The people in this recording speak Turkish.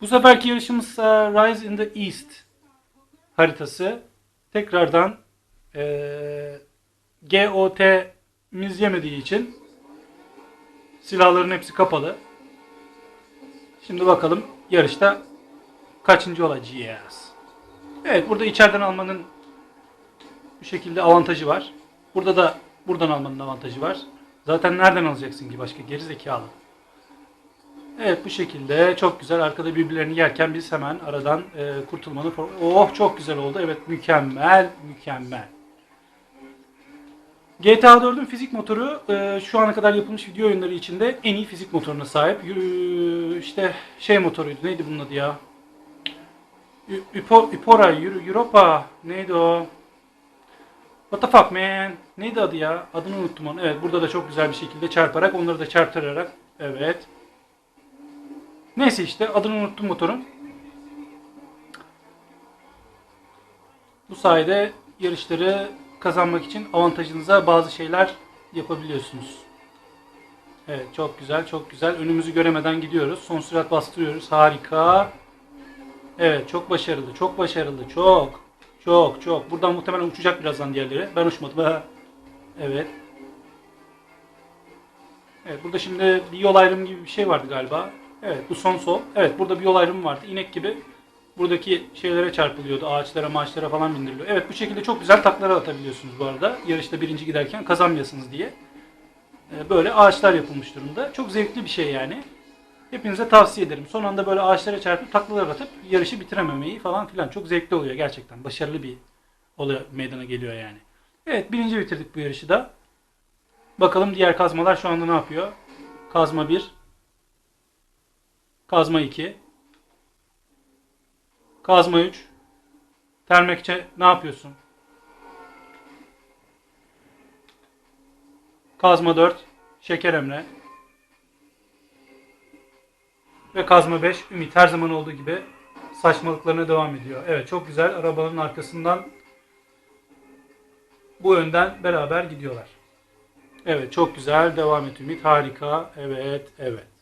Bu seferki yarışımız ise Rise in the East haritası. Tekrardan eee GOT'miz yemediği için silahların hepsi kapalı. Şimdi bakalım yarışta kaçıncı olacağız. Evet burada içeriden almanın bu şekilde avantajı var. Burada da buradan almanın avantajı var. Zaten nereden alacaksın ki başka geri zekalı. Evet bu şekilde çok güzel arkada birbirlerini yerken biz hemen aradan e, kurtulmanın for- Oh çok güzel oldu. Evet mükemmel mükemmel. GTA 4'ün fizik motoru e, şu ana kadar yapılmış video oyunları içinde en iyi fizik motoruna sahip. Yürü- işte şey motoruydu neydi bunun adı ya? Üpo, Europa neydi o? What the fuck man? Neydi adı ya? Adını unuttum onu. Evet burada da çok güzel bir şekilde çarparak onları da çarptırarak evet. Neyse işte adını unuttum motorun. Bu sayede yarışları kazanmak için avantajınıza bazı şeyler yapabiliyorsunuz. Evet çok güzel çok güzel. Önümüzü göremeden gidiyoruz. Son sürat bastırıyoruz. Harika. Evet çok başarılı çok başarılı çok. Çok çok. Buradan muhtemelen uçacak birazdan diğerleri. Ben uçmadım. Evet. Evet burada şimdi bir yol ayrımı gibi bir şey vardı galiba. Evet bu son sol. Evet burada bir yol ayrımı vardı. İnek gibi buradaki şeylere çarpılıyordu. Ağaçlara maaşlara falan bindiriliyor. Evet bu şekilde çok güzel taklara atabiliyorsunuz bu arada. Yarışta birinci giderken kazanmayasınız diye. Ee, Böyle ağaçlar yapılmış durumda. Çok zevkli bir şey yani. Hepinize tavsiye ederim. Son anda böyle ağaçlara çarpıp taklalar atıp yarışı bitirememeyi falan filan. Çok zevkli oluyor gerçekten. Başarılı bir olay meydana geliyor yani. Evet birinci bitirdik bu yarışı da. Bakalım diğer kazmalar şu anda ne yapıyor? Kazma 1. Kazma 2. Kazma 3. Termekçe ne yapıyorsun? Kazma 4. Şeker Emre. Ve kazma 5 Ümit her zaman olduğu gibi saçmalıklarına devam ediyor. Evet çok güzel arabanın arkasından bu önden beraber gidiyorlar. Evet çok güzel devam et Ümit harika evet evet.